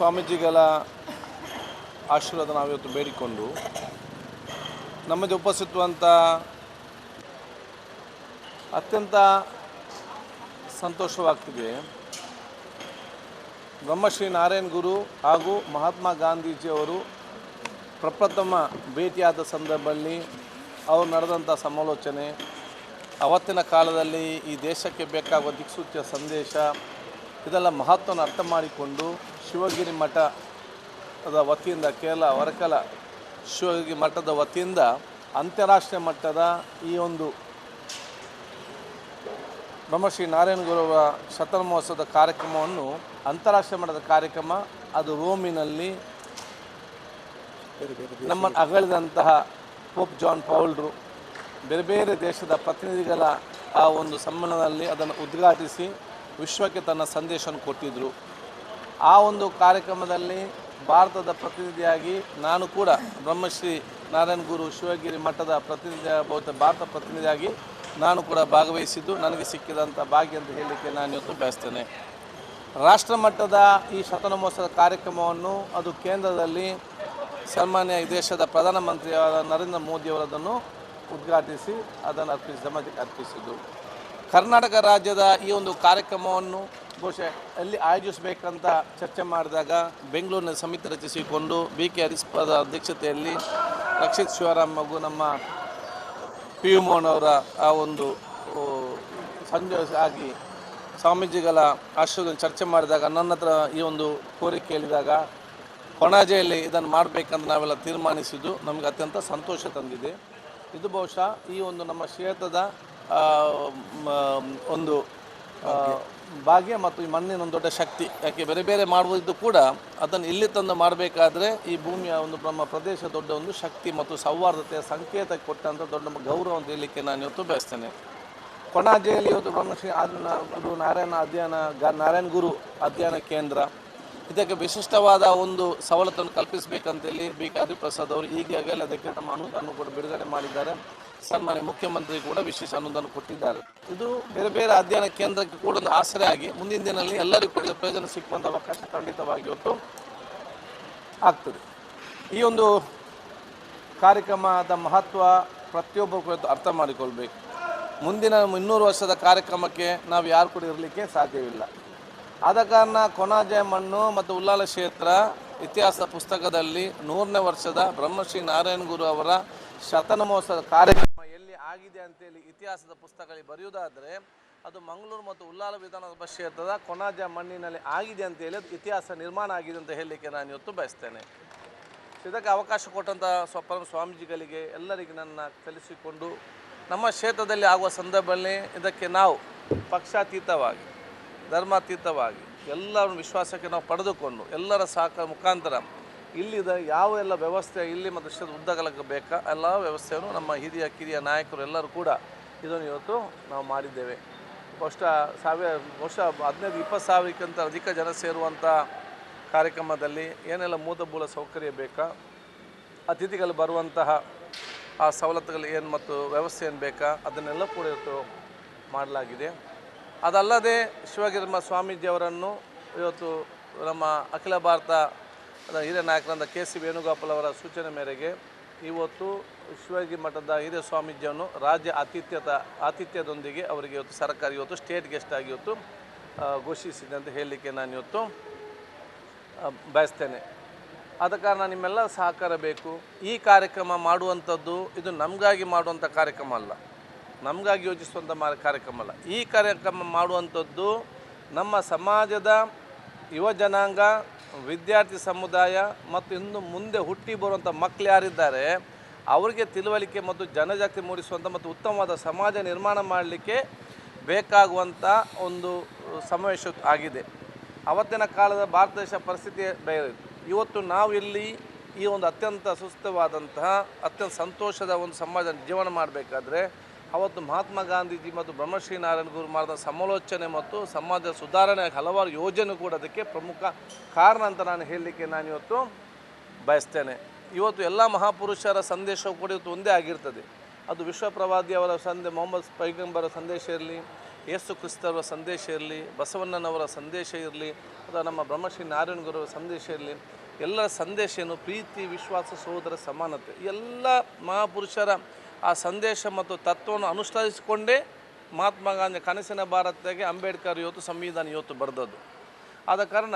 ಸ್ವಾಮೀಜಿಗಳ ಆಶೀರ್ವಾದ ನಾವಿವತ್ತು ಬೇಡಿಕೊಂಡು ನಮ್ಮದು ಉಪಸ್ಥಿತವಂಥ ಅತ್ಯಂತ ಸಂತೋಷವಾಗ್ತಿದೆ. ಬ್ರಹ್ಮಶ್ರೀ ನಾರಾಯಣ ಗುರು ಹಾಗೂ ಮಹಾತ್ಮ ಗಾಂಧೀಜಿಯವರು ಪ್ರಪ್ರಥಮ ಭೇಟಿಯಾದ ಸಂದರ್ಭದಲ್ಲಿ ಅವರು ನಡೆದಂಥ ಸಮಾಲೋಚನೆ, ಅವತ್ತಿನ ಕಾಲದಲ್ಲಿ ಈ ದೇಶಕ್ಕೆ ಬೇಕಾಗುವ ದಿಕ್ಸೂಚಿಯ ಸಂದೇಶ, ಇದೆಲ್ಲ ಮಹತ್ವವನ್ನು ಅರ್ಥ ಮಾಡಿಕೊಂಡು ಶಿವಗಿರಿ ಮಠದ ವತಿಯಿಂದ, ಕೇರಳ ವರಕಲ ಶಿವಗಿರಿ ಮಠದ ವತಿಯಿಂದ ಅಂತಾರಾಷ್ಟ್ರೀಯ ಮಟ್ಟದ ಈ ಒಂದು ಬ್ರಹ್ಮಶ್ರೀ ನಾರಾಯಣ ಗುರುವ ಶತಮಹೋತ್ಸವದ ಕಾರ್ಯಕ್ರಮವನ್ನು, ಅಂತಾರಾಷ್ಟ್ರೀಯ ಮಟ್ಟದ ಕಾರ್ಯಕ್ರಮ, ಅದು ರೋಮಿನಲ್ಲಿ ನಮ್ಮ ಅಗಳಿದಂತಹ ಪೋಪ್ ಜಾನ್ ಪೌಲ್ರು, ಬೇರೆ ಬೇರೆ ದೇಶದ ಪ್ರತಿನಿಧಿಗಳ ಆ ಒಂದು ಸಮ್ಮೇಳನದಲ್ಲಿ ಅದನ್ನು ಉದ್ಘಾಟಿಸಿ ವಿಶ್ವಕ್ಕೆ ತನ್ನ ಸಂದೇಶವನ್ನು ಕೊಟ್ಟಿದ್ದರು ಆ ಒಂದು ಕಾರ್ಯಕ್ರಮದಲ್ಲಿ ಭಾರತದ ಪ್ರತಿನಿಧಿಯಾಗಿ ನಾನು ಕೂಡ ಬ್ರಹ್ಮಶ್ರೀ ನಾರಾಯಣ ಗುರು ಶಿವಗಿರಿ ಮಠದ ಪ್ರತಿನಿಧಿ ಬಹುತ ಭಾರತ ಪ್ರತಿನಿಧಿಯಾಗಿ ನಾನು ಕೂಡ ಭಾಗವಹಿಸಿದ್ದು. ನನಗೆ ಸಿಕ್ಕಿದಂಥ ಭಾಗ್ಯ ಅಂತ ಹೇಳಲಿಕ್ಕೆ ನಾನು ಇವತ್ತು ಬಯಸ್ತೇನೆ. ರಾಷ್ಟ್ರ ಮಟ್ಟದ ಈ ಶತನಮೋತ್ಸವ ಕಾರ್ಯಕ್ರಮವನ್ನು ಅದು ಕೇಂದ್ರದಲ್ಲಿ ಸನ್ಮಾನ್ಯ ದೇಶದ ಪ್ರಧಾನಮಂತ್ರಿಯಾದ ನರೇಂದ್ರ ಮೋದಿಯವರದನ್ನು ಉದ್ಘಾಟಿಸಿ ಅದನ್ನು ಅರ್ಪಿಸಿ ಸಮಾಜಕ್ಕೆ ಅರ್ಪಿಸಿದ್ದು. ಕರ್ನಾಟಕ ರಾಜ್ಯದ ಈ ಒಂದು ಕಾರ್ಯಕ್ರಮವನ್ನು ಬಹುಶಃ ಅಲ್ಲಿ ಆಯೋಜಿಸಬೇಕಂತ ಚರ್ಚೆ ಮಾಡಿದಾಗ ಬೆಂಗಳೂರಿನ ಸಮಿತಿ ರಚಿಸಿಕೊಂಡು ಬಿ ಕೆ ಹರಿಸ್ಪದ ಅಧ್ಯಕ್ಷತೆಯಲ್ಲಿ ರಕ್ಷಿತ್ ಶಿವರಾಮ್ ಮಗು ನಮ್ಮ ಪಿ ಯು ಮೋಹನ್ ಅವರ ಆ ಒಂದು ಸಂಜೆ ಆಗಿ ಸ್ವಾಮೀಜಿಗಳ ಆಶೀರ್ವಾದ ಚರ್ಚೆ ಮಾಡಿದಾಗ ನನ್ನ ಹತ್ರ ಈ ಒಂದು ಕೋರಿಕೆ ಕೇಳಿದಾಗ ಕೊಣಾಜೆಯಲ್ಲಿ ಇದನ್ನು ಮಾಡಬೇಕಂತ ನಾವೆಲ್ಲ ತೀರ್ಮಾನಿಸಿದ್ದು ನಮಗೆ ಅತ್ಯಂತ ಸಂತೋಷ ತಂದಿದೆ. ಇದು ಬಹುಶಃ ಈ ಒಂದು ನಮ್ಮ ಕ್ಷೇತ್ರದ ಒಂದು ಭಾಗ್ಯ ಮತ್ತು ಈ ಮಣ್ಣಿನ ಒಂದು ದೊಡ್ಡ ಶಕ್ತಿ. ಯಾಕೆ ಬೇರೆ ಬೇರೆ ಮಾಡುವುದಿದ್ದು ಕೂಡ ಅದನ್ನು ಇಲ್ಲಿ ತಂದು ಮಾಡಬೇಕಾದ್ರೆ ಈ ಭೂಮಿಯ ಒಂದು ನಮ್ಮ ಪ್ರದೇಶ ದೊಡ್ಡ ಒಂದು ಶಕ್ತಿ ಮತ್ತು ಸೌಹಾರ್ದತೆಯ ಸಂಕೇತ ಕೊಟ್ಟಂಥ ದೊಡ್ಡ ಗೌರವ ಹೇಳಲಿಕ್ಕೆ ನಾನು ಇವತ್ತು ಬಯಸ್ತೇನೆ. ಕೊಣಾಜೆಯಲ್ಲಿ ಇವತ್ತು ಬ್ರಹ್ಮಶ್ರೀ ಗುರು ನಾರಾಯಣ ಅಧ್ಯಯನ ಗ ನಾರಾಯಣ ಗುರು ಅಧ್ಯಯನ ಕೇಂದ್ರ. ಇದಕ್ಕೆ ವಿಶಿಷ್ಟವಾದ ಒಂದು ಸವಲತ್ತನ್ನು ಕಲ್ಪಿಸಬೇಕಂತೇಳಿ ಬಿ ಕೆ ಪ್ರಸಾದ್ ಅವರು ಈಗಾಗಲೇ ಅದಕ್ಕೆ ನಮ್ಮ ಅನುದಾನ ಕೂಡ ಬಿಡುಗಡೆ ಮಾಡಿದ್ದಾರೆ. ಸನ್ಮಾನ್ಯ ಮುಖ್ಯಮಂತ್ರಿ ಕೂಡ ವಿಶೇಷ ಅನುದಾನ ಕೊಟ್ಟಿದ್ದಾರೆ. ಇದು ಬೇರೆ ಬೇರೆ ಅಧ್ಯಯನ ಕೇಂದ್ರಕ್ಕೆ ಕೂಡ ಒಂದು ಆಸರೆ ಆಗಿ ಮುಂದಿನ ದಿನದಲ್ಲಿ ಎಲ್ಲರಿಗೂ ಕೂಡ ಪ್ರಯೋಜನ ಸಿಕ್ಕುವಂಥ ಅವಕಾಶ ಖಂಡಿತವಾಗಿ ಇವತ್ತು ಆಗ್ತದೆ. ಈ ಒಂದು ಕಾರ್ಯಕ್ರಮದ ಮಹತ್ವ ಪ್ರತಿಯೊಬ್ಬರು ಕೂಡ ಅರ್ಥ ಮಾಡಿಕೊಳ್ಬೇಕು. ಮುಂದಿನ ಇನ್ನೂರು ವರ್ಷದ ಕಾರ್ಯಕ್ರಮಕ್ಕೆ ನಾವು ಯಾರು ಕೂಡ ಇರಲಿಕ್ಕೆ ಸಾಧ್ಯವಿಲ್ಲ. ಆದ ಕಾರಣ ಕೊನಾಜಯ ಮಣ್ಣು ಮತ್ತು ಉಲ್ಲಾಲ ಕ್ಷೇತ್ರ ಇತಿಹಾಸ ಪುಸ್ತಕದಲ್ಲಿ ನೂರನೇ ವರ್ಷದ ಬ್ರಹ್ಮಶ್ರೀ ನಾರಾಯಣ ಗುರು ಅವರ ಶತನಮೋತ್ಸವ ಕಾರ್ಯಕ್ರಮ ಆಗಿದೆ ಅಂತೇಳಿ ಇತಿಹಾಸದ ಪುಸ್ತಕಗಳಲ್ಲಿ ಬರೆಯುವುದಾದರೆ, ಅದು ಮಂಗಳೂರು ಮತ್ತು ಉಲ್ಲಾಲ ವಿಧಾನಸಭಾ ಕ್ಷೇತ್ರದ ಕೊನಾಜ ಮಣ್ಣಿನಲ್ಲಿ ಆಗಿದೆ ಅಂತೇಳಿ ಅದು ಇತಿಹಾಸ ನಿರ್ಮಾಣ ಆಗಿದೆ ಅಂತ ಹೇಳಲಿಕ್ಕೆ ನಾನು ಇವತ್ತು ಬಯಸ್ತೇನೆ. ಇದಕ್ಕೆ ಅವಕಾಶ ಕೊಟ್ಟಂಥ ಸ್ವಪ್ನ ಸ್ವಾಮೀಜಿಗಳಿಗೆ ಎಲ್ಲರಿಗೆ ನನ್ನ ಕಲಿಸಿಕೊಂಡು ನಮ್ಮ ಕ್ಷೇತ್ರದಲ್ಲಿ ಆಗುವ ಸಂದರ್ಭದಲ್ಲಿ ಇದಕ್ಕೆ ನಾವು ಪಕ್ಷಾತೀತವಾಗಿ, ಧರ್ಮಾತೀತವಾಗಿ ಎಲ್ಲರ ವಿಶ್ವಾಸಕ್ಕೆ ನಾವು ಪಡೆದುಕೊಂಡು ಎಲ್ಲರ ಸಾಕ ಮುಖಾಂತರ ಇಲ್ಲಿದ, ಯಾವ ಎಲ್ಲ ವ್ಯವಸ್ಥೆ ಇಲ್ಲಿ ಮತ್ತು ಉದ್ದಗಲಕ್ಕೆ ಬೇಕಾ, ಎಲ್ಲ ವ್ಯವಸ್ಥೆಯನ್ನು ನಮ್ಮ ಹಿರಿಯ, ಕಿರಿಯ ನಾಯಕರು ಎಲ್ಲರೂ ಕೂಡ ಇದನ್ನು ಇವತ್ತು ನಾವು ಮಾಡಿದ್ದೇವೆ. ಬಹುಶಃ ಸಾವಿರ ವರ್ಷ ಹದಿನೈದು, ಇಪ್ಪತ್ತು ಸಾವಿರಕ್ಕಿಂತ ಅಧಿಕ ಜನ ಸೇರುವಂಥ ಕಾರ್ಯಕ್ರಮದಲ್ಲಿ ಏನೆಲ್ಲ ಮೂಲಭೂತ ಸೌಕರ್ಯ ಬೇಕಾ, ಅತಿಥಿಗಳು ಬರುವಂತಹ ಆ ಸವಲತ್ತುಗಳು ಏನು ಮತ್ತು ವ್ಯವಸ್ಥೆ ಏನು ಬೇಕಾ, ಅದನ್ನೆಲ್ಲ ಕೂಡ ಇವತ್ತು ಮಾಡಲಾಗಿದೆ. ಅದಲ್ಲದೆ ಶಿವಗಿರಮ್ಮ ಸ್ವಾಮೀಜಿಯವರನ್ನು ಇವತ್ತು ನಮ್ಮ ಅಖಿಲ ಭಾರತ ಹಿರಿಯ ನಾಯಕರಾದ ಕೆ ಸಿ ವೇಣುಗೋಪಾಲ್ ಅವರ ಸೂಚನೆ ಮೇರೆಗೆ ಇವತ್ತು ಶಿವಾಜಿ ಮಠದ ಹಿರಿಯ ಸ್ವಾಮೀಜಿಯನ್ನು ರಾಜ್ಯ ಆತಿಥ್ಯದ ಆತಿಥ್ಯದೊಂದಿಗೆ ಅವರಿಗೆ ಇವತ್ತು ಸರ್ಕಾರ ಇವತ್ತು ಸ್ಟೇಟ್ ಗೆಸ್ಟ್ ಆಗಿ ಇವತ್ತು ಘೋಷಿಸಿದೆ ಅಂತ ಹೇಳಲಿಕ್ಕೆ ನಾನು ಇವತ್ತು ಬಯಸ್ತೇನೆ. ಆದ ಕಾರಣ ನಿಮ್ಮೆಲ್ಲ ಸಹಕಾರ ಬೇಕು. ಈ ಕಾರ್ಯಕ್ರಮ ಮಾಡುವಂಥದ್ದು ಇದು ನಮಗಾಗಿ ಮಾಡುವಂಥ ಕಾರ್ಯಕ್ರಮ ಅಲ್ಲ. ನಮಗಾಗಿ ಯೋಚಿಸುವಂಥ ಮಾ, ಕಾರ್ಯಕ್ರಮ ಅಲ್ಲ. ಈ ಕಾರ್ಯಕ್ರಮ ಮಾಡುವಂಥದ್ದು ನಮ್ಮ ಸಮಾಜದ ಯುವ ಜನಾಂಗ ವಿದ್ಯಾರ್ಥಿ ಸಮುದಾಯ ಮತ್ತು ಇನ್ನು ಮುಂದೆ ಹುಟ್ಟಿ ಬರುವಂಥ ಮಕ್ಕಳು ಯಾರಿದ್ದಾರೆ, ಅವರಿಗೆ ತಿಳುವಳಿಕೆ ಮತ್ತು ಜನಜಾಗೃತಿ ಮೂಡಿಸುವಂಥ ಮತ್ತು ಉತ್ತಮವಾದ ಸಮಾಜ ನಿರ್ಮಾಣ ಮಾಡಲಿಕ್ಕೆ ಬೇಕಾಗುವಂಥ ಒಂದು ಸಮಾವೇಶ ಆಗಿದೆ. ಅವತ್ತಿನ ಕಾಲದ ಭಾರತ ದೇಶ ಪರಿಸ್ಥಿತಿ ಬೇರೆ. ಇವತ್ತು ನಾವು ಇಲ್ಲಿ ಈ ಒಂದು ಅತ್ಯಂತ ಸುಸ್ಥವಾದಂತಹ ಅತ್ಯಂತ ಸಂತೋಷದ ಒಂದು ಸಮಾಜ ಜೀವನ ಮಾಡಬೇಕಾದ್ರೆ ಅವತ್ತು ಮಹಾತ್ಮ ಗಾಂಧೀಜಿ ಮತ್ತು ಬ್ರಹ್ಮಶ್ರೀ ನಾರಾಯಣ ಗುರು ಮಾಡಿದ ಸಮಾಲೋಚನೆ ಮತ್ತು ಸಮಾಜ ಸುಧಾರಣೆ ಹಲವಾರು ಯೋಜನೆ ಕೂಡ ಅದಕ್ಕೆ ಪ್ರಮುಖ ಕಾರಣ ಅಂತ ನಾನು ಹೇಳಲಿಕ್ಕೆ ನಾನು ಇವತ್ತು ಬಯಸ್ತೇನೆ. ಇವತ್ತು ಎಲ್ಲ ಮಹಾಪುರುಷರ ಸಂದೇಶವು ಕೂಡ ಇವತ್ತು ಒಂದೇ ಆಗಿರ್ತದೆ. ಅದು ವಿಶ್ವಪ್ರವಾದಿಯವರ ಅವರ ಸಂದೆ, ಮೊಹಮ್ಮದ್ ಪೈಗಂಬರ ಸಂದೇಶ ಇರಲಿ, ಯೇಸು ಕ್ರಿಸ್ತವರ ಸಂದೇಶ ಇರಲಿ ಬಸವಣ್ಣನವರ ಸಂದೇಶ ಇರಲಿ, ಅಥವಾ ನಮ್ಮ ಬ್ರಹ್ಮಶ್ರೀ ನಾರಾಯಣ ಗುರುವರ ಸಂದೇಶ ಇರಲಿ, ಎಲ್ಲರ ಸಂದೇಶ ಏನು? ಪ್ರೀತಿ, ವಿಶ್ವಾಸ, ಸಹೋದರ, ಸಮಾನತೆ ಎಲ್ಲ ಮಹಾಪುರುಷರ ಆ ಸಂದೇಶ ಮತ್ತು ತತ್ವವನ್ನು ಅನುಷ್ಠಾನಿಸಿಕೊಂಡೇ ಮಹಾತ್ಮ ಗಾಂಧಿ ಕನಸಿನ ಭಾರತಕ್ಕೆ ಅಂಬೇಡ್ಕರ್ ಇವತ್ತು ಸಂವಿಧಾನ ಇವತ್ತು ಬರೆದದ್ದು. ಆದ ಕಾರಣ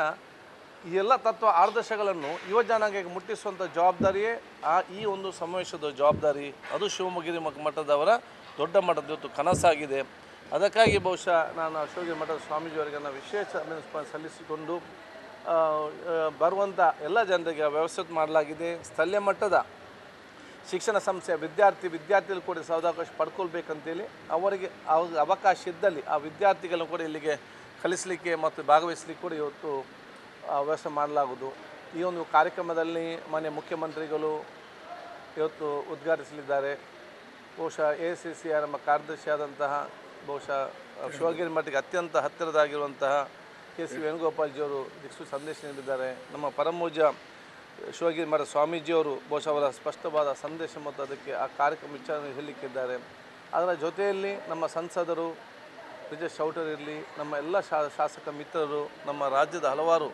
ಈ ಎಲ್ಲ ತತ್ವ ಆದರ್ಶಗಳನ್ನು ಯುವ ಜನಾಂಗಕ್ಕೆ ಮುಟ್ಟಿಸುವಂಥ ಜವಾಬ್ದಾರಿಯೇ ಆ ಈ ಒಂದು ಸಮಾವೇಶದ ಜವಾಬ್ದಾರಿ. ಅದು ಶಿವಮೊಗ್ಗಿರಿ ಮಠದವರ ದೊಡ್ಡ ಮಠದ ಇವತ್ತು ಕನಸಾಗಿದೆ. ಅದಕ್ಕಾಗಿ ಬಹುಶಃ ನಾನು ಶಿವಗಿರಿ ಮಠದ ಸ್ವಾಮೀಜಿಯವರಿಗೆ ನಾನು ವಿಶೇಷ ಸಲ್ಲಿಸಿಕೊಂಡು ಬರುವಂಥ ಎಲ್ಲ ಜನರಿಗೆ ವ್ಯವಸ್ಥೆ ಮಾಡಲಾಗಿದೆ. ಸ್ಥಳೀಯ ಮಟ್ಟದ ಶಿಕ್ಷಣ ಸಂಸ್ಥೆಯ ವಿದ್ಯಾರ್ಥಿ ವಿದ್ಯಾರ್ಥಿಗಳು ಕೂಡ ಸೌದಾವಕಾಶ ಪಡ್ಕೊಳ್ಬೇಕಂತೇಳಿ ಅವರಿಗೆ ಅವಕಾಶ ಇದ್ದಲ್ಲಿ ಆ ವಿದ್ಯಾರ್ಥಿಗಳನ್ನು ಕೂಡ ಇಲ್ಲಿಗೆ ಕಲಿಸಲಿಕ್ಕೆ ಮತ್ತು ಭಾಗವಹಿಸಲಿಕ್ಕೆ ಕೂಡ ಇವತ್ತು ವ್ಯವಸ್ಥೆ ಮಾಡಲಾಗುವುದು. ಈ ಒಂದು ಕಾರ್ಯಕ್ರಮದಲ್ಲಿ ಮಾನ್ಯ ಮುಖ್ಯಮಂತ್ರಿಗಳು ಇವತ್ತು ಉದ್ಘಾಟಿಸಲಿದ್ದಾರೆ. ಬಹುಶಃ ಎ ಸಿ ಸಿಯ ನಮ್ಮ ಕಾರ್ಯದರ್ಶಿಯಾದಂತಹ ಬಹುಶಃ ಶಿವಗಿರಿ ಮಠಕ್ಕೆ ಅತ್ಯಂತ ಹತ್ತಿರದಾಗಿರುವಂತಹ ಕೆ ಸಿ ವೇಣುಗೋಪಾಲ್ಜಿಯವರು ದಿಕ್ಸು ಸಂದೇಶ ನೀಡಿದ್ದಾರೆ. ನಮ್ಮ ಪರಮೂಜ ಶಿವಗಿರಿ ಮಠ ಸ್ವಾಮೀಜಿಯವರು ಬಹುಶಃ ಅವರ ಸ್ಪಷ್ಟವಾದ ಸಂದೇಶ ಮತ್ತು ಅದಕ್ಕೆ ಆ ಕಾರ್ಯಕ್ರಮ ವಿಚಾರಣೆ ಹೇಳಲಿಕ್ಕಿದ್ದಾರೆ ಅದರ ಜೊತೆಯಲ್ಲಿ ನಮ್ಮ ಸಂಸದರು ವಿಜಯ್ ಚೌಟರ್ ಇರಲಿ, ನಮ್ಮ ಎಲ್ಲ ಶಾಸಕ ಮಿತ್ರರು, ನಮ್ಮ ರಾಜ್ಯದ ಹಲವಾರು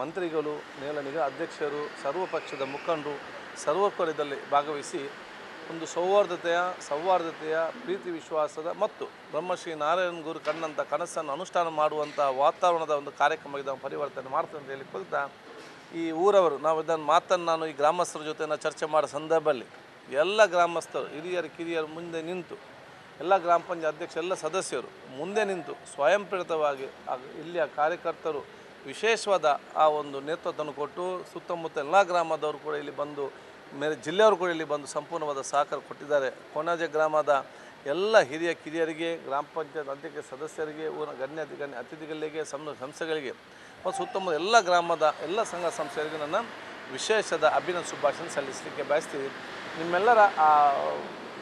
ಮಂತ್ರಿಗಳು, ನೇರ ನಿಗ ಅಧ್ಯಕ್ಷರು ಸರ್ವಪಕ್ಷದ ಮುಖಂಡರು ಸರ್ವಪರದಲ್ಲಿ ಭಾಗವಹಿಸಿ ಒಂದು ಸೌಹಾರ್ದತೆಯ ಸೌಹಾರ್ದತೆಯ, ಪ್ರೀತಿ ವಿಶ್ವಾಸದ ಮತ್ತು ಬ್ರಹ್ಮಶ್ರೀ ನಾರಾಯಣ ಗುರು ಕಣ್ಣಂಥ ಕನಸನ್ನು ಅನುಷ್ಠಾನ ಮಾಡುವಂಥ ವಾತಾವರಣದ ಒಂದು ಕಾರ್ಯಕ್ರಮ ನಾವು ಪರಿವರ್ತನೆ ಮಾಡ್ತದೆ ಅಂತ ಹೇಳಿ ಕೊಲ್ತಾ ಈ ಊರವರು, ನಾವು ಇದನ್ನು ಮಾತನ್ನು ನಾನು ಈ ಗ್ರಾಮಸ್ಥರ ಜೊತೆ ನಾನು ಚರ್ಚೆ ಮಾಡೋ ಸಂದರ್ಭದಲ್ಲಿ ಎಲ್ಲ ಗ್ರಾಮಸ್ಥರು, ಹಿರಿಯರು, ಕಿರಿಯರು ಮುಂದೆ ನಿಂತು, ಎಲ್ಲ ಗ್ರಾಮ ಪಂಚಾಯತ್ ಅಧ್ಯಕ್ಷ, ಎಲ್ಲ ಸದಸ್ಯರು ಮುಂದೆ ನಿಂತು ಸ್ವಯಂ ಪ್ರೇರಿತವಾಗಿ ಇಲ್ಲಿಯ ಕಾರ್ಯಕರ್ತರು ವಿಶೇಷವಾದ ಆ ಒಂದು ನೇತೃತ್ವವನ್ನು ಕೊಟ್ಟು ಸುತ್ತಮುತ್ತ ಎಲ್ಲ ಗ್ರಾಮದವರು ಕೂಡ ಇಲ್ಲಿ ಬಂದು, ಮೇರೆ ಜಿಲ್ಲೆಯವರು ಕೂಡ ಇಲ್ಲಿ ಬಂದು ಸಂಪೂರ್ಣವಾದ ಸಹಕಾರ ಕೊಟ್ಟಿದ್ದಾರೆ. ಕೊಣಾಜೆ ಗ್ರಾಮದ ಎಲ್ಲ ಹಿರಿಯ ಕಿರಿಯರಿಗೆ, ಗ್ರಾಮ ಪಂಚಾಯತ್ ಅಧ್ಯಕ್ಷ ಸದಸ್ಯರಿಗೆ ಊರ ಗಣ್ಯ ಗಣ್ಯ ಅತಿಥಿಗಳಿಗೆ, ಸಂಸ್ಥೆಗಳಿಗೆ ಮತ್ತು ಸುತ್ತಮುತ್ತ ಎಲ್ಲ ಗ್ರಾಮದ ಎಲ್ಲ ಸಂಘ ಸಂಸ್ಥೆಗಳಿಗೆ ನನ್ನ ವಿಶೇಷದ ಅಭಿನಂದ ಶುಭಾಶಯ ಸಲ್ಲಿಸಲಿಕ್ಕೆ ಬಯಸ್ತೀವಿ ನಿಮ್ಮೆಲ್ಲರ, ಆ,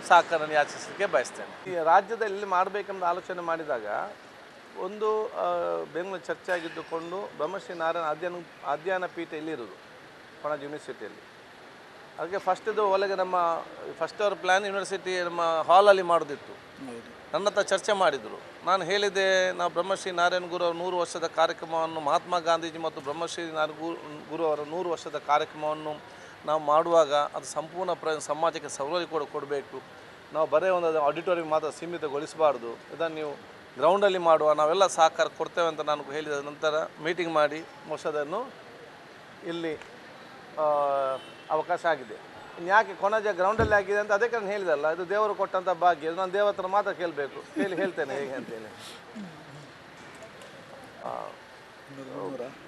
ಸಹಕಾರ ಯಾಚಿಸಲಿಕ್ಕೆ ಬಯಸ್ತೇನೆ. ಈ ರಾಜ್ಯದಲ್ಲಿ ಮಾಡಬೇಕೆಂಬ ಆಲೋಚನೆ ಮಾಡಿದಾಗ ಒಂದು ಬೆಂಗಳೂರು ಚರ್ಚೆ ಆಗಿದ್ದುಕೊಂಡು ಬ್ರಹ್ಮಶ್ರೀ ನಾರಾಯಣ ಅಧ್ಯಯನ ಅಧ್ಯಯನ ಪೀಠ ಇಲ್ಲಿರೋದು ಪಣಜ್ ಯೂನಿವರ್ಸಿಟಿಯಲ್ಲಿ ಅದಕ್ಕೆ ಫಸ್ಟ್ ಇದು ಒಳಗೆ ನಮ್ಮ ಫಸ್ಟ್ ಅವರ್ ಪ್ಲ್ಯಾನ್ ಯೂನಿವರ್ಸಿಟಿ ನಮ್ಮ ಹಾಲಲ್ಲಿ ಮಾಡೋದಿತ್ತು. ನನ್ನ ಹತ್ರ ಚರ್ಚೆ ಮಾಡಿದರು. ನಾನು ಹೇಳಿದೆ ನಾವು ಬ್ರಹ್ಮಶ್ರೀ ನಾರಾಯಣ ಗುರು ಅವರ ನೂರು ವರ್ಷದ ಕಾರ್ಯಕ್ರಮವನ್ನು ಮಹಾತ್ಮ ಗಾಂಧೀಜಿ ಮತ್ತು ಬ್ರಹ್ಮಶ್ರೀ ನಾರಾಯಣ ಗುರು ಗುರು ಅವರ ನೂರು ವರ್ಷದ ಕಾರ್ಯಕ್ರಮವನ್ನು ನಾವು ಮಾಡುವಾಗ ಅದು ಸಂಪೂರ್ಣ ಪ್ರ ಸಮಾಜಕ್ಕೆ ಸೌಲಭ್ಯ ಕೂಡ ಕೊಡಬೇಕು. ನಾವು ಬರೀ ಒಂದು ಆಡಿಟೋರಿಯಂ ಮಾತ್ರ ಸೀಮಿತಗೊಳಿಸಬಾರ್ದು. ಇದನ್ನು ನೀವು ಗ್ರೌಂಡಲ್ಲಿ ಮಾಡುವ ನಾವೆಲ್ಲ ಸಹಕಾರ ಕೊಡ್ತೇವೆ ಅಂತ ನಾನು ಹೇಳಿದ ನಂತರ ಮೀಟಿಂಗ್ ಮಾಡಿ ಮೊಸದನ್ನು ಇಲ್ಲಿ ಅವಕಾಶ ಆಗಿದೆ. ಇನ್ನು ಯಾಕೆ ಕೊನಜ ಗ್ರೌಂಡಲ್ಲಿ ಆಗಿದೆ ಅಂತ ಅದಕ್ಕೆ ನಾನು ಹೇಳಿದಲ್ಲ, ಇದು ದೇವರು ಕೊಟ್ಟಂಥ ಭಾಗ್ಯ ನಾನು ದೇವತ್ರ ಮಾತ್ರ ಕೇಳಬೇಕು. ಕೇಳಿ ಹೇಳ್ತೇನೆ, ಹೇಗೆ ಅಂತೇಳಿ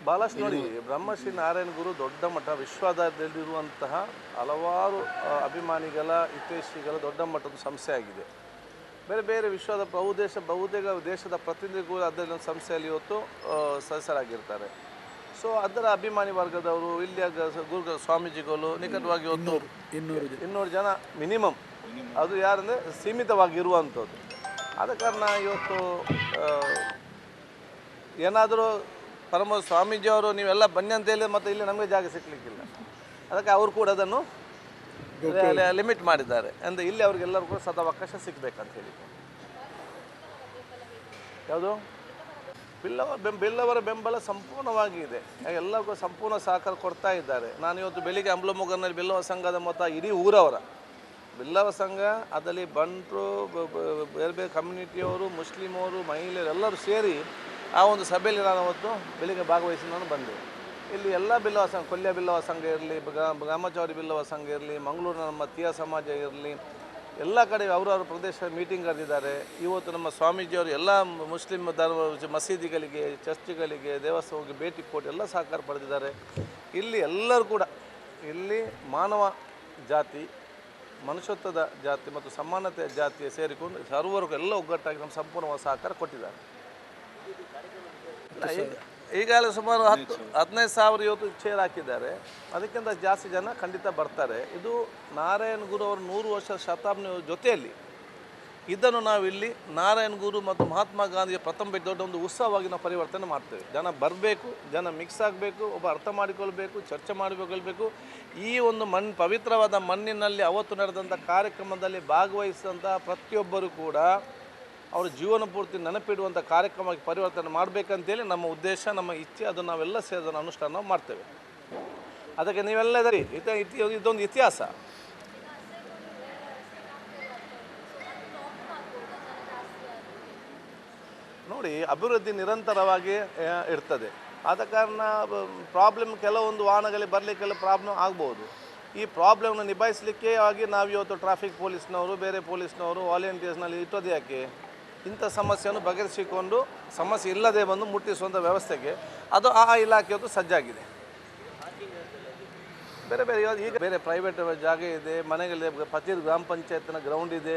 ಬಹಳಷ್ಟು ನೋಡಿ, ಬ್ರಹ್ಮಶ್ರೀ ನಾರಾಯಣ ಗುರು ದೊಡ್ಡ ಮಠ ವಿಶ್ವದಲ್ಲಿರುವಂತಹ ಹಲವಾರು ಅಭಿಮಾನಿಗಳ, ಹಿತೈಷಿಗಳ ದೊಡ್ಡ ಮಟ್ಟದ ಸಂಸ್ಥೆ ಆಗಿದೆ. ಬೇರೆ ಬೇರೆ ವಿಶ್ವದ ಬಹುದೇಶ ಬಹುತೇಕ ದೇಶದ ಪ್ರತಿನಿಧಿಗಳು ಅದರ ಸಂಸ್ಥೆಯಲ್ಲಿ ಇವತ್ತು ಸದಸ್ಯರಾಗಿರ್ತಾರೆ. ಸೊ ಅದರ ಅಭಿಮಾನಿ ವರ್ಗದವರು ಇಲ್ಲಿಯ ಗುರುಗಳ ಗುರು ಸ್ವಾಮೀಜಿಗಳು ನಿಕಟವಾಗಿ ಒಂದು ಇನ್ನೂರು ಇನ್ನೂರು ಜನ ಮಿನಿಮಮ್. ಅದು ಯಾರಂದರೆ ಸೀಮಿತವಾಗಿ ಇರುವಂಥದ್ದು ಆದ ಕಾರಣ ಇವತ್ತು ಏನಾದರೂ ಪರಮ ಸ್ವಾಮೀಜಿಯವರು ನೀವೆಲ್ಲ ಬನ್ನಿ ಅಂತ ಹೇಳಿ ಮತ್ತು ಇಲ್ಲಿ ನಮಗೆ ಜಾಗ ಸಿಕ್ಕಲಿಕ್ಕಿಲ್ಲ ಅದಕ್ಕೆ ಅವರು ಕೂಡ ಅದನ್ನು ಲಿಮಿಟ್ ಮಾಡಿದ್ದಾರೆ. ಅಂದರೆ ಇಲ್ಲಿ ಅವ್ರಿಗೆಲ್ಲರೂ ಕೂಡ ಸದಾ ಅವಕಾಶ ಸಿಗಬೇಕಂತ ಹೇಳಿ ಯಾವುದು? ಬಿಲ್ಲವ ಬೆಂ ಬಿಲ್ಲವರ ಬೆಂಬಲ ಸಂಪೂರ್ಣವಾಗಿ ಇದೆ ಎಲ್ಲರಿಗೂ ಸಂಪೂರ್ಣ ಸಹಕಾರ ಕೊಡ್ತಾ ಇದ್ದಾರೆ. ನಾನು ಇವತ್ತು ಬೆಳಿಗ್ಗೆ ಅಂಬ್ಲಮೊಗ್ಗನಲ್ಲಿ ಬಿಲ್ಲವ ಸಂಘದ ಮೊತ್ತ ಇಡೀ ಊರವರ. ಬಿಲ್ಲವ ಸಂಘ, ಅದರಲ್ಲಿ ಬಂಟರು ಬೇರೆ ಬೇರೆ ಕಮ್ಯುನಿಟಿಯವರು, ಮುಸ್ಲಿಮವರು, ಮಹಿಳೆಯರು ಎಲ್ಲರೂ ಸೇರಿ ಆ ಒಂದು ಸಭೆಯಲ್ಲಿ ನಾನು ಅವತ್ತು ಬೆಳಿಗ್ಗೆ ಭಾಗವಹಿಸಿ ನಾನು ಬಂದೆ. ಇಲ್ಲಿ ಎಲ್ಲ ಬಿಲ್ಲವ ಸಂಘ ಕೊಲ್ಯ ಬಿಲ್ಲವ ಸಂಘ ಇರಲಿ ಗ್ರಾಮಚೌರಿ ಬಿಲ್ಲವ ಸಂಘ ಇರಲಿ, ಮಂಗಳೂರಿನ ನಮ್ಮ ತೀಯ ಸಮಾಜ ಇರಲಿ ಎಲ್ಲ ಕಡೆ ಅವರವ್ರ ಪ್ರದೇಶ ಮೀಟಿಂಗ್ ಕರೆದಿದ್ದಾರೆ. ಇವತ್ತು ನಮ್ಮ ಸ್ವಾಮೀಜಿಯವರು ಎಲ್ಲ ಮುಸ್ಲಿಂ ಧರ್ಮ ಮಸೀದಿಗಳಿಗೆ, ಚರ್ಚ್ಗಳಿಗೆ ದೇವಸ್ಥಾನಕ್ಕೆ ಭೇಟಿ ಕೊಟ್ಟು ಎಲ್ಲ ಸಹಕಾರ ಪಡೆದಿದ್ದಾರೆ. ಇಲ್ಲಿ ಎಲ್ಲರೂ ಕೂಡ, ಇಲ್ಲಿ ಮಾನವ ಜಾತಿ, ಮನುಷ್ಯತ್ವದ ಜಾತಿ ಮತ್ತು ಸಮಾನತೆಯ ಜಾತಿಯ ಸೇರಿಕೊಂಡು ಸರ್ವರಿಗೂ ಎಲ್ಲ ಒಗ್ಗಟ್ಟಾಗಿ ನಮ್ಮ ಸಂಪೂರ್ಣವಾದ ಸಹಕಾರ ಕೊಟ್ಟಿದ್ದಾರೆ. ಈಗಾಗಲೇ ಸುಮಾರು ಹತ್ತು, ಹದಿನೈದು ಸಾವಿರ ಇವತ್ತು ಚೇರ್ ಹಾಕಿದ್ದಾರೆ. ಅದಕ್ಕಿಂತ ಜಾಸ್ತಿ ಜನ ಖಂಡಿತ ಬರ್ತಾರೆ. ಇದು ನಾರಾಯಣ ಗುರು ಅವರ ನೂರು ವರ್ಷ ಶತಾಬ್ದಿ ಜೊತೆಯಲ್ಲಿ ಇದನ್ನು ನಾವಿಲ್ಲಿ ನಾರಾಯಣ ಗುರು ಮತ್ತು ಮಹಾತ್ಮ ಗಾಂಧಿಯ ಪ್ರಥಮ ಭೇಟಿ, ದೊಡ್ಡ ಒಂದು ಉತ್ಸವವಾಗಿ ನಾವು ಪರಿವರ್ತನೆ ಮಾಡ್ತೇವೆ. ಜನ ಬರಬೇಕು, ಜನ ಮಿಕ್ಸ್ ಆಗಬೇಕು, ಒಬ್ಬ ಅರ್ಥ ಮಾಡಿಕೊಳ್ಬೇಕು, ಚರ್ಚೆ ಮಾಡಿಕೊಳ್ಬೇಕು. ಈ ಒಂದು ಮಣ್ಣು ಪವಿತ್ರವಾದ ಮಣ್ಣಿನಲ್ಲಿ ಅವತ್ತು ನಡೆದಂಥ ಕಾರ್ಯಕ್ರಮದಲ್ಲಿ ಭಾಗವಹಿಸಿದಂಥ ಪ್ರತಿಯೊಬ್ಬರು ಕೂಡ ಅವರ ಜೀವನ ಪೂರ್ತಿ ನೆನಪಿಡುವಂಥ ಕಾರ್ಯಕ್ರಮಕ್ಕೆ ಪರಿವರ್ತನೆ ಮಾಡಬೇಕಂತೇಳಿ ನಮ್ಮ ಉದ್ದೇಶ, ನಮ್ಮ ಇಚ್ಛೆ, ಅದು ನಾವೆಲ್ಲ ಸೇರಿ ಅನುಷ್ಠಾನ ಮಾಡ್ತೇವೆ. ಅದಕ್ಕೆ ನೀವೆಲ್ಲ ಇದರಿ. ಇತ ಇತಿ- ಇದೊಂದು ಇತಿಹಾಸ. ನೋಡಿ, ಅಭಿವೃದ್ಧಿ ನಿರಂತರವಾಗಿ ಇರ್ತದೆ. ಆದ ಕಾರಣ ಪ್ರಾಬ್ಲಮ್ ಕೆಲವೊಂದು ವಾಹನಗಳಿಗೆ ಬರಲಿಕ್ಕೆಲ್ಲ ಪ್ರಾಬ್ಲಮ್ ಆಗ್ಬೋದು. ಈ ಪ್ರಾಬ್ಲಮ್ನ ನಿಭಾಯಿಸಲಿಕ್ಕೆ ಆಗಿ ನಾವು ಇವತ್ತು ಟ್ರಾಫಿಕ್ ಪೊಲೀಸ್ನವರು ಬೇರೆ ಪೊಲೀಸ್ನವರು ವಾಲಂಟಿಯರ್ಸ್ನಲ್ಲಿ ಇಟ್ಟೋದು ಯಾಕೆ? ಇಂಥ ಸಮಸ್ಯೆಯನ್ನು ಬಗೆಹರಿಸಿಕೊಂಡು ಸಮಸ್ಯೆ ಇಲ್ಲದೆ ಬಂದು ಮುಟ್ಟಿಸುವಂಥ ವ್ಯವಸ್ಥೆಗೆ ಅದು ಆ ಇಲಾಖೆಯದು ಸಜ್ಜಾಗಿದೆ. ಬೇರೆ ಬೇರೆ ಈಗ ಬೇರೆ ಪ್ರೈವೇಟ್ ಜಾಗ ಇದೆ, ಮನೆಗಳಿದೆ ಪ್ರತಿ ಗ್ರಾಮ ಪಂಚಾಯತ್ನ ಗ್ರೌಂಡ್ ಇದೆ.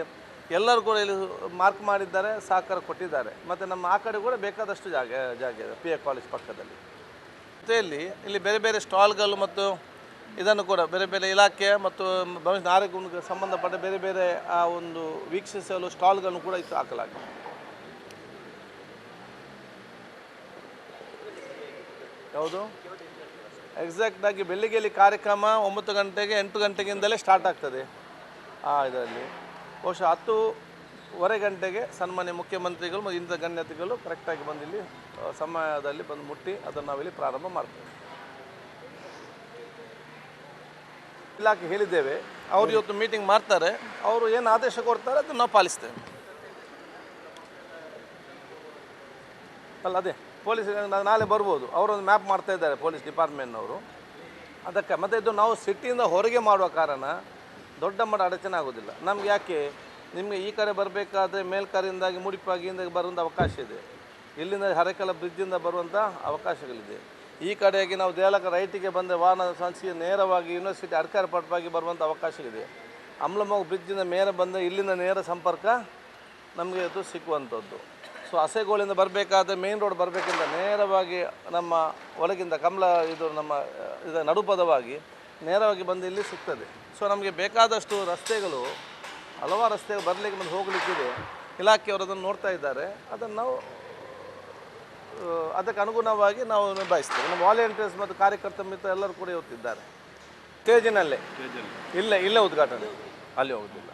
ಎಲ್ಲರೂ ಕೂಡ ಇಲ್ಲಿ ಮಾರ್ಕ್ ಮಾಡಿದ್ದಾರೆ, ಸಹಕಾರ ಕೊಟ್ಟಿದ್ದಾರೆ. ಮತ್ತು ನಮ್ಮ ಆ ಕಡೆ ಕೂಡ ಬೇಕಾದಷ್ಟು ಜಾಗ ಜಾಗ ಇದೆ ಪಿ ಎ ಕಾಲೇಜ್ ಪಕ್ಕದಲ್ಲಿ. ಜೊತೆಯಲ್ಲಿ ಇಲ್ಲಿ ಬೇರೆ ಬೇರೆ ಸ್ಟಾಲ್ಗಳು ಮತ್ತು ಇದನ್ನು ಕೂಡ ಬೇರೆ ಬೇರೆ ಇಲಾಖೆ ಮತ್ತು ಭವಿಷ್ಯ ಆರೋಗ್ಯಕ್ಕೆ ಸಂಬಂಧಪಟ್ಟ ಬೇರೆ ಬೇರೆ ಆ ಒಂದು ವೀಕ್ಷಿಸಲು ಸ್ಟಾಲ್ಗಳನ್ನು ಕೂಡ ಇತ್ತು ಹಾಕಲಾಗಿದೆ. ಯಾವುದು? ಎಕ್ಸಾಕ್ಟಾಗಿ ಬೆಳಿಗ್ಗೆಯಲ್ಲಿ ಕಾರ್ಯಕ್ರಮ ಒಂಬತ್ತು ಗಂಟೆಗೆ ಎಂಟು ಗಂಟೆಗಿಂದಲೇ ಸ್ಟಾರ್ಟ್ ಆಗ್ತದೆ. ಆ ಇದರಲ್ಲಿ. ಬಹುಶಃ ಹತ್ತುವರೆ ಗಂಟೆಗೆ ಸನ್ಮಾನ್ಯ ಮುಖ್ಯಮಂತ್ರಿಗಳು ಮತ್ತು ಇಂಥ ಗಣ್ಯತೆಗಳು ಕರೆಕ್ಟಾಗಿ ಬಂದು ಇಲ್ಲಿ ಆ, ಸಮಯದಲ್ಲಿ ಬಂದು ಮುಟ್ಟಿ ಅದನ್ನು ನಾವಿಲ್ಲಿ ಪ್ರಾರಂಭ ಮಾಡ್ತೇವೆ. ಇಲಾಖೆ ಹೇಳಿದ್ದೇವೆ. ಅವರು ಇವತ್ತು ಮೀಟಿಂಗ್ ಮಾಡ್ತಾರೆ. ಅವರು ಏನು ಆದೇಶ ಕೊಡ್ತಾರೆ ಅದನ್ನು ನಾವು ಪಾಲಿಸ್ತೇವೆ. ಅಲ್ಲ, ಅದೇ. ಪೊಲೀಸ್ ನಾಳೆ ಬರ್ಬೋದು. ಅವರೊಂದು ಮ್ಯಾಪ್ ಮಾಡ್ತಾ ಇದ್ದಾರೆ, ಪೊಲೀಸ್ ಡಿಪಾರ್ಟ್ಮೆಂಟ್ನವರು. ಅದಕ್ಕೆ ಮತ್ತು ಇದು ನಾವು ಸಿಟಿಯಿಂದ ಹೊರಗೆ ಮಾಡುವ ಕಾರಣ ದೊಡ್ಡ ಮಟ್ಟ ಅಡಚಣೆ ಆಗೋದಿಲ್ಲ. ನಮ್ಗೆ ಯಾಕೆ? ನಿಮಗೆ ಈ ಕಡೆ ಬರಬೇಕಾದ್ರೆ ಮೇಲ್ಕರೆಯಿಂದಾಗಿ, ಮುಡಿಪಾಗಿಯಿಂದ ಬರುವಂಥ ಅವಕಾಶ ಇದೆ. ಇಲ್ಲಿಂದ ಹರಕಲ ಬ್ರಿಡ್ಜಿಂದ ಬರುವಂಥ ಅವಕಾಶಗಳಿದೆ. ಈ ಕಡೆಯಾಗಿ ನಾವು ದೇಲಕ ರೈಟಿಗೆ ಬಂದರೆ ವಾಹನ ಸಂಸ್ಥೆಯ ನೇರವಾಗಿ ಯೂನಿವರ್ಸಿಟಿ ಅಡ್ಕಾರ ಪಟ್ಟವಾಗಿ ಬರುವಂಥ ಇದೆ. ಅಮ್ಲಮೋಗ್ ಬ್ರಿಡ್ಜಿಂದ ಮೇಲೆ ಬಂದ ಇಲ್ಲಿಂದ ನೇರ ಸಂಪರ್ಕ ನಮಗೆ ಅದು ಸಿಕ್ಕುವಂಥದ್ದು ಸೊ ಹಸೆಗೋಳಿಂದ ಬರಬೇಕಾದ್ರೆ ಮೇನ್ ರೋಡ್ ಬರಬೇಕಿಂದ ನೇರವಾಗಿ ನಮ್ಮ ಒಳಗಿಂದ ಕಮಲ ಇದು ನಮ್ಮ, ಇದು ನಡುಪದವಾಗಿ ನೇರವಾಗಿ ಬಂದು ಇಲ್ಲಿ ಸಿಗ್ತದೆ. ಸೊ ನಮಗೆ ಬೇಕಾದಷ್ಟು ರಸ್ತೆಗಳು, ಹಲವಾರು ರಸ್ತೆಗಳು ಬರಲಿಕ್ಕೆ ಮತ್ತು ಹೋಗಲಿಕ್ಕಿದೆ. ಇಲಾಖೆಯವರು ಅದನ್ನು ನೋಡ್ತಾ ಇದ್ದಾರೆ. ಅದನ್ನು ನಾವು ಅದಕ್ಕೆ ಅನುಗುಣವಾಗಿ ನಾವು ನಿಭಾಯಿಸ್ತೇವೆ ನಮ್ಮ ವಾಲಂಟಿಯರ್ಸ್ ಮತ್ತು ಕಾರ್ಯಕರ್ತ ಮಿತ್ರ ಎಲ್ಲರೂ ಕೂಡ ಇವತ್ತಿದ್ದಾರೆ. ತೇಜಿನಲ್ಲೇ ಇಲ್ಲೇ ಇಲ್ಲೇ ಉದ್ಘಾಟನೆ. ಅಲ್ಲಿ ಹೋಗೋದಿಲ್ಲ.